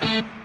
Thank.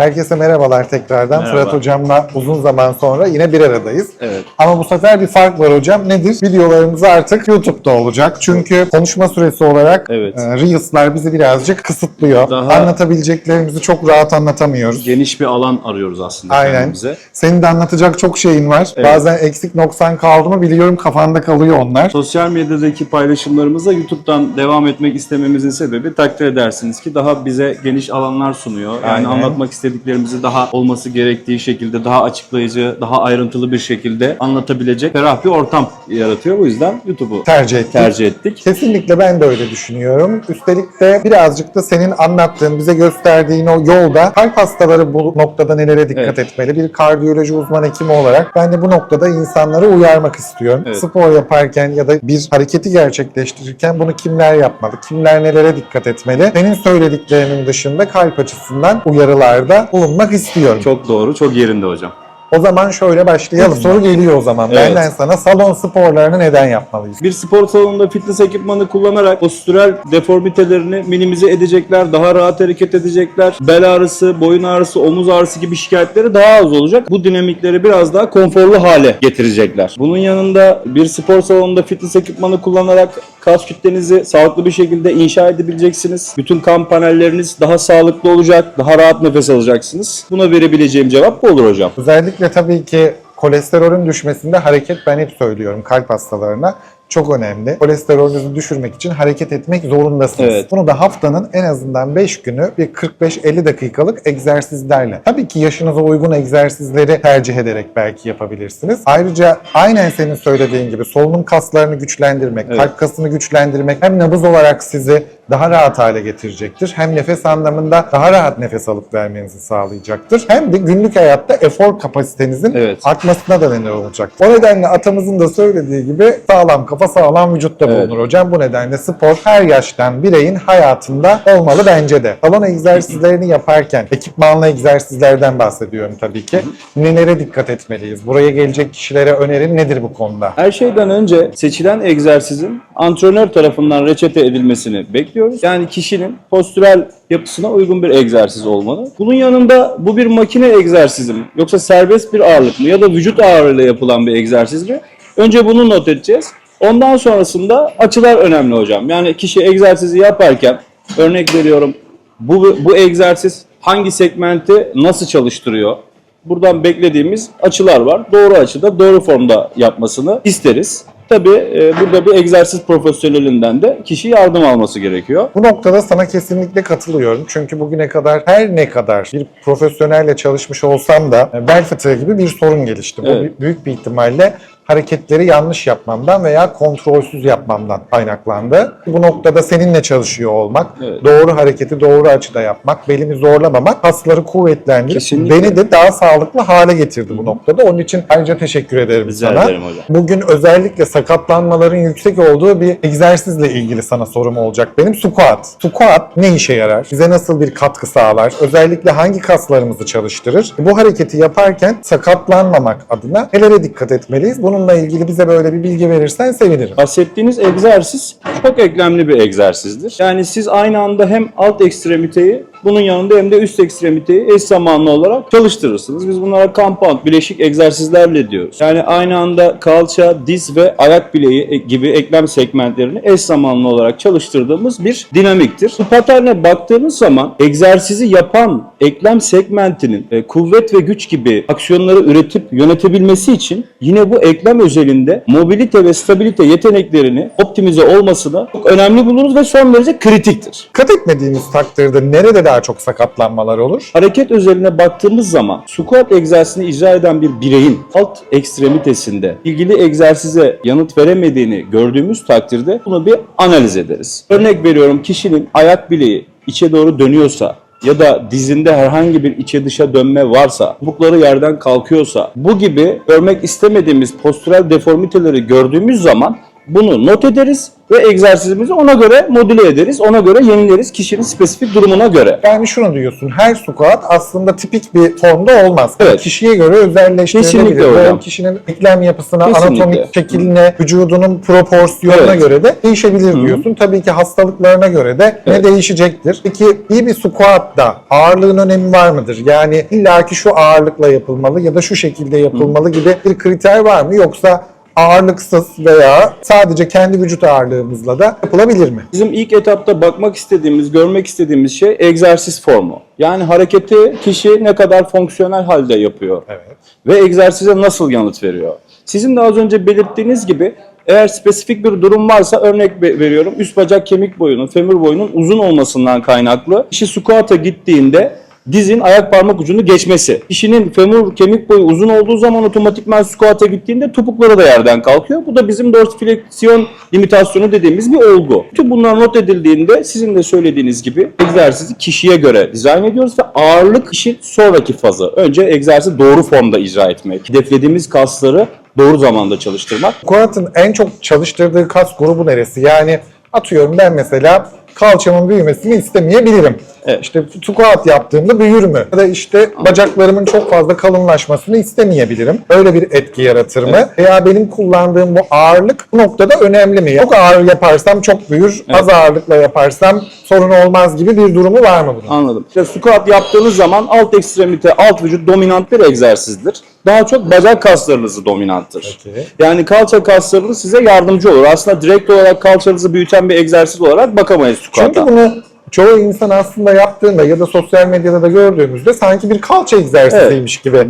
Herkese merhabalar tekrardan. Merhaba. Fırat Hocam'la uzun zaman sonra yine bir aradayız. Evet. Ama bu sefer bir fark var hocam. Nedir? Videolarımız artık YouTube'da olacak. Çünkü konuşma süresi olarak Evet. e, Reels'lar bizi birazcık kısıtlıyor. Daha- Anlatabileceklerimizi çok rahat anlatamıyoruz. Geniş bir alan arıyoruz aslında Aynen. kendimize. Senin de anlatacak çok şeyin var. Evet. Bazen eksik noksan kaldı mı biliyorum kafanda kalıyor onlar. Sosyal medyadaki paylaşımlarımıza YouTube'dan devam etmek istememizin sebebi takdir edersiniz ki daha bize geniş alanlar sunuyor. Yani Aynen. anlatmak istediklerimizi daha olması gerektiği şekilde, daha açıklayıcı, daha ayrıntılı bir şekilde anlatabilecek ferah bir ortam yaratıyor. Bu yüzden YouTube'u Tercih ettik. tercih ettik. Kesinlikle ben de öyle düşünüyorum. Üstelik de birazcık da senin anlattığın, bize gösterdiğin o yolda kalp hastaları bu noktada nelere dikkat Evet. etmeli? Bir kardiyoloji uzman hekimi olarak ben de bu noktada insanları uyarmak istiyorum. Evet. Spor yaparken ya da bir hareketi gerçekleştirirken bunu kimler yapmalı? Kimler nelere dikkat etmeli? Senin söylediklerinin dışında kalp açısından uyarılarda bulunmak istiyorum. Çok doğru, çok yerinde hocam. O zaman şöyle başlayalım. Soru geliyor o zaman. Evet. Benden sana salon sporlarını neden yapmalıyız? Bir spor salonunda fitness ekipmanı kullanarak postürel deformitelerini minimize edecekler, daha rahat hareket edecekler. Bel ağrısı, boyun ağrısı, omuz ağrısı gibi şikayetleri daha az olacak. Bu dinamikleri biraz daha konforlu hale getirecekler. Bunun yanında bir spor salonunda fitness ekipmanı kullanarak kas kütlenizi sağlıklı bir şekilde inşa edebileceksiniz. Bütün kan panelleriniz daha sağlıklı olacak, daha rahat nefes alacaksınız. Buna verebileceğim cevap bu olur hocam. Özellikle tabii ki kolesterolün düşmesinde hareket ben hep söylüyorum kalp hastalarına çok önemli. Kolesterolünüzü düşürmek için hareket etmek zorundasınız. Evet. Bunu da haftanın en azından 5 günü bir 45-50 dakikalık egzersizlerle. Tabii ki yaşınıza uygun egzersizleri tercih ederek belki yapabilirsiniz. Ayrıca aynen senin söylediğin gibi solunum kaslarını güçlendirmek, Evet. kalp kasını güçlendirmek hem nabız olarak sizi daha rahat hale getirecektir. Hem nefes anlamında daha rahat nefes alıp vermenizi sağlayacaktır. Hem de günlük hayatta efor kapasitenizin Evet. artmasına da neden olacak. O nedenle atamızın da söylediği gibi sağlam kafa sağlam vücutta Evet. bulunur hocam. Bu nedenle spor her yaştan bireyin hayatında olmalı bence de. Salon egzersizlerini yaparken ekipmanlı egzersizlerden bahsediyorum tabii ki. Nelere dikkat etmeliyiz? Buraya gelecek kişilere önerin nedir bu konuda? Her şeyden önce seçilen egzersizin antrenör tarafından reçete edilmesini bekliyoruz. Yani kişinin postürel yapısına uygun bir egzersiz olmalı. Bunun yanında bu bir makine egzersizi mi yoksa serbest bir ağırlık mı ya da vücut ağırlığıyla yapılan bir egzersiz mi? Önce bunu not edeceğiz. Ondan sonrasında açılar önemli hocam. Yani kişi egzersizi yaparken örnek veriyorum bu, bu egzersiz hangi segmenti nasıl çalıştırıyor? Buradan beklediğimiz açılar var. Doğru açıda, doğru formda yapmasını isteriz. Tabii e, burada bir egzersiz profesyonelinden de kişi yardım alması gerekiyor. Bu noktada sana kesinlikle katılıyorum. Çünkü bugüne kadar her ne kadar bir profesyonelle çalışmış olsam da e, bel fıtığı gibi bir sorun gelişti. Bu Evet. büyük bir ihtimalle hareketleri yanlış yapmamdan veya kontrolsüz yapmamdan kaynaklandı. Bu noktada seninle çalışıyor olmak, Evet. doğru hareketi doğru açıda yapmak, belimi zorlamamak kasları kuvvetlendirip Kesinlikle. beni de daha sağlıklı hale getirdi bu noktada. Onun için ayrıca teşekkür ederim Rica sana. ederim hocam. Bugün özellikle sakatlanmaların yüksek olduğu bir egzersizle ilgili sana sorum olacak benim. Squat. Squat ne işe yarar? Bize nasıl bir katkı sağlar? Özellikle hangi kaslarımızı çalıştırır? Bu hareketi yaparken sakatlanmamak adına nelere dikkat etmeliyiz? Bununla ilgili bize böyle bir bilgi verirsen sevinirim. Bahsettiğiniz egzersiz çok eklemli bir egzersizdir. Yani siz aynı anda hem alt ekstremiteyi bunun yanında hem de üst ekstremiteyi eş zamanlı olarak çalıştırırsınız. Biz bunlara compound, bileşik egzersizlerle diyoruz. Yani aynı anda kalça, diz ve ayak bileği gibi eklem segmentlerini eş zamanlı olarak çalıştırdığımız bir dinamiktir. Bu paterne baktığınız zaman egzersizi yapan eklem segmentinin e, kuvvet ve güç gibi aksiyonları üretip yönetebilmesi için yine bu eklem özelinde mobilite ve stabilite yeteneklerini optimize olmasını çok önemli buluruz ve son derece kritiktir. Dikkat etmediğimiz takdirde nerede de daha çok sakatlanmalar olur? Hareket özeline baktığımız zaman squat egzersizini icra eden bir bireyin alt ekstremitesinde ilgili egzersize yanıt veremediğini gördüğümüz takdirde bunu bir analiz ederiz. Örnek veriyorum kişinin ayak bileği içe doğru dönüyorsa ya da dizinde herhangi bir içe dışa dönme varsa, topukları yerden kalkıyorsa, bu gibi görmek istemediğimiz postürel deformiteleri gördüğümüz zaman bunu not ederiz ve egzersizimizi ona göre modüle ederiz, ona göre yenileriz kişinin spesifik durumuna göre. Yani şunu diyorsun, her squat aslında tipik bir formda olmaz. Evet. Kişiye göre özelleştirilebilir. Kesinlikle hocam. kişinin eklem yapısına, Kesinlikle. anatomik şekline, vücudunun proporsiyonuna Evet. göre de değişebilir diyorsun. Tabii ki hastalıklarına göre de Evet. ne değişecektir. Peki iyi bir squatta ağırlığın önemi var mıdır? Yani illaki şu ağırlıkla yapılmalı ya da şu şekilde yapılmalı gibi bir kriter var mı? Yoksa ağırlıksız veya sadece kendi vücut ağırlığımızla da yapılabilir mi? Bizim ilk etapta bakmak istediğimiz, görmek istediğimiz şey egzersiz formu. Yani hareketi kişi ne kadar fonksiyonel halde yapıyor Evet. ve egzersize nasıl yanıt veriyor. Sizin de az önce belirttiğiniz gibi eğer spesifik bir durum varsa örnek ve- veriyorum üst bacak kemik boyunun, femur boyunun uzun olmasından kaynaklı kişi squat'a gittiğinde dizin ayak parmak ucunu geçmesi. Kişinin femur kemik boyu uzun olduğu zaman otomatikman squat'a gittiğinde topukları da yerden kalkıyor. Bu da bizim dorsifleksiyon limitasyonu dediğimiz bir olgu. Tüm bunlar not edildiğinde sizin de söylediğiniz gibi egzersizi kişiye göre dizayn ediyoruz ve ağırlık işin sonraki fazı. Önce egzersizi doğru formda icra etmek. Hedeflediğimiz kasları doğru zamanda çalıştırmak. Squat'ın en çok çalıştırdığı kas grubu neresi? Yani atıyorum ben mesela kalçamın büyümesini istemeyebilirim. Evet. İşte squat yaptığımda büyür mü? Ya da işte bacaklarımın çok fazla kalınlaşmasını istemeyebilirim. Öyle bir etki yaratır mı? Veya benim kullandığım bu ağırlık bu noktada önemli mi? Çok ağır yaparsam çok büyür, az ağırlıkla yaparsam sorun olmaz gibi bir durumu var mı bunun? Anladım. İşte squat yaptığınız zaman alt ekstremite, alt vücut dominant bir egzersizdir. Daha çok bacak kaslarınızı dominanttır. Peki. Yani kalça kaslarınız size yardımcı olur. Aslında direkt olarak kalçanızı büyüten bir egzersiz olarak bakamayız Çünkü bunu çoğu insan aslında yaptığında ya da sosyal medyada da gördüğümüzde sanki bir kalça egzersiziymiş gibi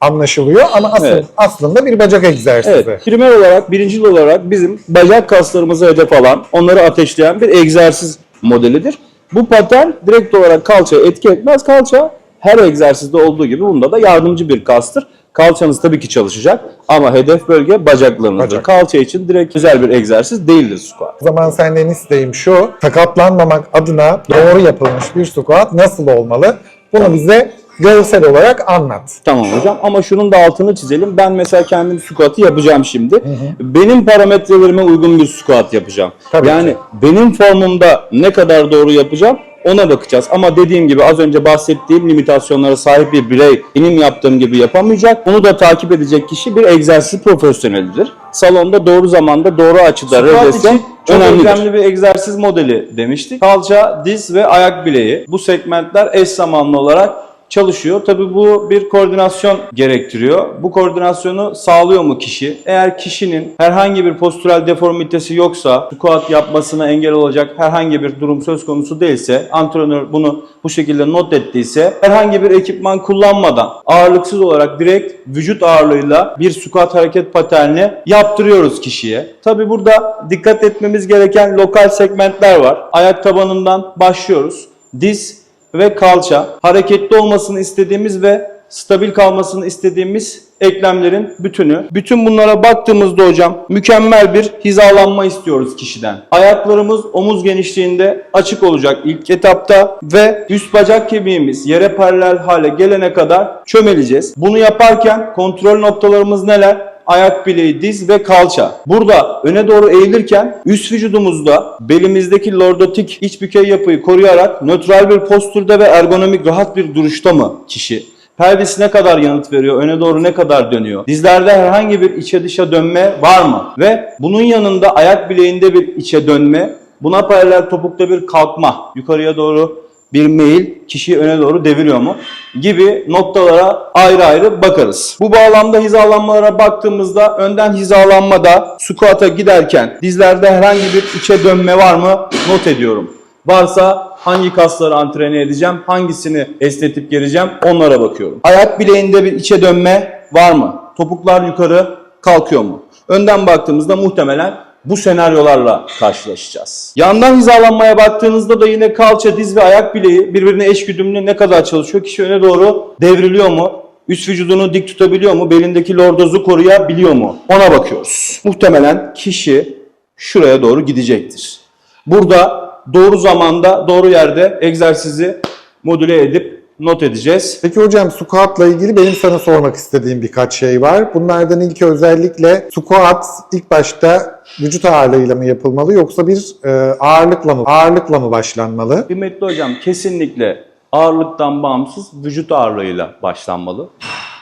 anlaşılıyor ama asıl, Evet. aslında bir bacak egzersizi. Evet, primer olarak, birincil olarak bizim bacak kaslarımızı hedef alan, onları ateşleyen bir egzersiz modelidir. Bu patern direkt olarak kalçaya etki etmez. Kalça her egzersizde olduğu gibi bunda da yardımcı bir kastır. Kalçanız tabii ki çalışacak ama hedef bölge bacaklarınızdır. Bacak. Kalça için direkt özel bir egzersiz değildir squat. O zaman senden isteğim şu, sakatlanmamak adına doğru yapılmış bir squat nasıl olmalı? Bunu bize görsel olarak anlat. Tamam hocam ama şunun da altını çizelim. Ben mesela kendim squat'ı yapacağım şimdi. Benim parametrelerime uygun bir squat yapacağım. Tabii yani ki. benim formumda ne kadar doğru yapacağım ona bakacağız. Ama dediğim gibi az önce bahsettiğim limitasyonlara sahip bir birey benim yaptığım gibi yapamayacak. Bunu da takip edecek kişi bir egzersiz profesyonelidir. Salonda doğru zamanda doğru açıda regresyon çok önemlidir. önemli bir egzersiz modeli demiştik. Kalça, diz ve ayak bileği. Bu segmentler eş zamanlı olarak çalışıyor. Tabii bu bir koordinasyon gerektiriyor. Bu koordinasyonu sağlıyor mu kişi? Eğer kişinin herhangi bir postürel deformitesi yoksa, squat yapmasına engel olacak herhangi bir durum söz konusu değilse, antrenör bunu bu şekilde not ettiyse, herhangi bir ekipman kullanmadan ağırlıksız olarak direkt vücut ağırlığıyla bir squat hareket paterni yaptırıyoruz kişiye. Tabii burada dikkat etmemiz gereken lokal segmentler var. Ayak tabanından başlıyoruz. Diz ve kalça hareketli olmasını istediğimiz ve stabil kalmasını istediğimiz eklemlerin bütünü. Bütün bunlara baktığımızda hocam mükemmel bir hizalanma istiyoruz kişiden. Ayaklarımız omuz genişliğinde açık olacak ilk etapta ve üst bacak kemiğimiz yere paralel hale gelene kadar çömeleceğiz. Bunu yaparken kontrol noktalarımız neler? Ayak bileği, diz ve kalça. Burada öne doğru eğilirken üst vücudumuzda belimizdeki lordotik iç bükey yapıyı koruyarak nötral bir postürde ve ergonomik rahat bir duruşta mı kişi? Pelvis ne kadar yanıt veriyor? Öne doğru ne kadar dönüyor? Dizlerde herhangi bir içe dışa dönme var mı? Ve bunun yanında ayak bileğinde bir içe dönme, buna paralel topukta bir kalkma, yukarıya doğru bir meyil kişiyi öne doğru deviriyor mu gibi noktalara ayrı ayrı bakarız. Bu bağlamda hizalanmalara baktığımızda önden hizalanmada squat'a giderken dizlerde herhangi bir içe dönme var mı not ediyorum. Varsa hangi kasları antrene edeceğim, hangisini esnetip geleceğim onlara bakıyorum. Ayak bileğinde bir içe dönme var mı? Topuklar yukarı kalkıyor mu? Önden baktığımızda muhtemelen bu senaryolarla karşılaşacağız. Yandan hizalanmaya baktığınızda da yine kalça, diz ve ayak bileği birbirine eş güdümlü ne kadar çalışıyor? Kişi öne doğru devriliyor mu? Üst vücudunu dik tutabiliyor mu? Belindeki lordozu koruyabiliyor mu? Ona bakıyoruz. Muhtemelen kişi şuraya doğru gidecektir. Burada doğru zamanda, doğru yerde egzersizi modüle edip not edeceğiz. Peki hocam squat'la ilgili benim sana sormak istediğim birkaç şey var. Bunlardan ilki özellikle squat ilk başta vücut ağırlığıyla mı yapılmalı yoksa bir e, ağırlıkla mı ağırlıkla mı başlanmalı? Kıymetli hocam kesinlikle ağırlıktan bağımsız vücut ağırlığıyla başlanmalı.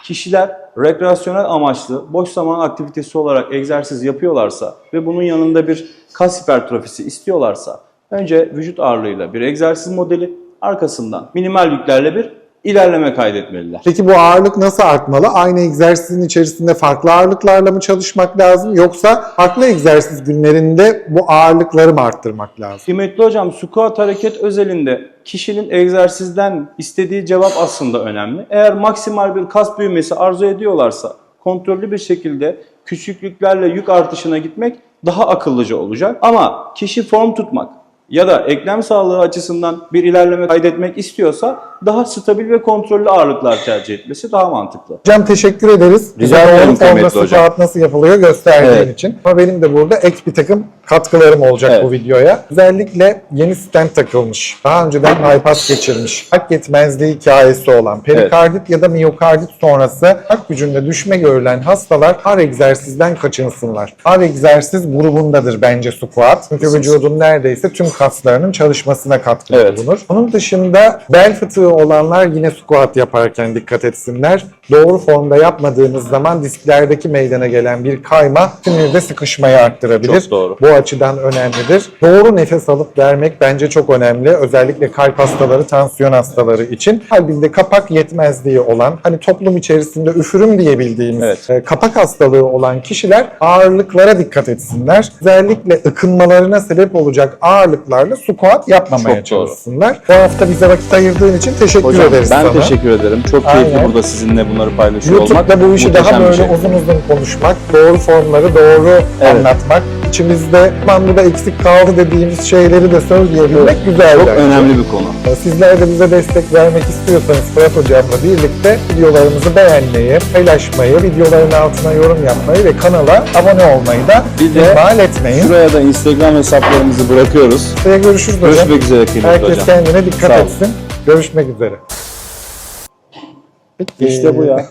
Kişiler rekreasyonel amaçlı boş zaman aktivitesi olarak egzersiz yapıyorlarsa ve bunun yanında bir kas hipertrofisi istiyorlarsa önce vücut ağırlığıyla bir egzersiz modeli arkasından minimal yüklerle bir ilerleme kaydetmeliler. Peki bu ağırlık nasıl artmalı? Aynı egzersizin içerisinde farklı ağırlıklarla mı çalışmak lazım yoksa farklı egzersiz günlerinde bu ağırlıkları mı arttırmak lazım? Kıymetli hocam squat hareket özelinde kişinin egzersizden istediği cevap aslında önemli. Eğer maksimal bir kas büyümesi arzu ediyorlarsa kontrollü bir şekilde küçüklüklerle yük artışına gitmek daha akıllıca olacak. Ama kişi form tutmak ya da eklem sağlığı açısından bir ilerleme kaydetmek istiyorsa daha stabil ve kontrollü ağırlıklar tercih etmesi daha mantıklı. Hocam teşekkür ederiz. Rica ederim kıymetli hocam. nasıl yapılıyor gösterdiğin Evet. için. Ama benim de burada ek bir takım katkılarım olacak Evet. bu videoya. Özellikle yeni stent takılmış. Daha önceden bypass geçirmiş. Kalp yetmezliği hikayesi olan perikardit ya da miyokardit sonrası kalp gücünde düşme görülen hastalar ağır egzersizden kaçınsınlar. Ağır egzersiz grubundadır bence squat. Çünkü vücudun neredeyse tüm kaslarının çalışmasına katkı Evet. bulunur. Onun dışında bel fıtığı olanlar yine squat yaparken dikkat etsinler. Doğru formda yapmadığımız zaman disklerdeki meydana gelen bir kayma sinirde sıkışmayı arttırabilir. Çok doğru. Bu açıdan önemlidir. Doğru nefes alıp vermek bence çok önemli. Özellikle kalp hastaları, tansiyon hastaları için. Kalbinde kapak yetmezliği olan, hani toplum içerisinde üfürüm diye bildiğimiz Evet. e, kapak hastalığı olan kişiler ağırlıklara dikkat etsinler. Özellikle ıkınmalarına sebep olacak ağırlıklarla squat yapmamaya Çok doğru. çalışsınlar. Bu hafta bize vakit ayırdığın için teşekkür Hocam ederiz ben sana. teşekkür ederim. Çok keyifli Aynen. burada sizinle bunları paylaşıyor olmak. YouTube'da bu işi daha böyle şey. uzun uzun konuşmak, doğru formları doğru anlatmak, içimizde "Aman bu da eksik kaldı dediğimiz şeyleri de söyleyebilmek güzel. Çok bence. önemli bir konu. Sizler de bize destek vermek istiyorsanız Fırat Hocam'la birlikte videolarımızı beğenmeyi, paylaşmayı, videoların altına yorum yapmayı ve kanala abone olmayı da Bir de ihmal etmeyin. Şuraya da Instagram hesaplarımızı bırakıyoruz. Görüşürüz hocam. Görüşmek üzere kıymetli Herkes hocam. kendine dikkat etsin. Görüşmek üzere. İşte bu ya.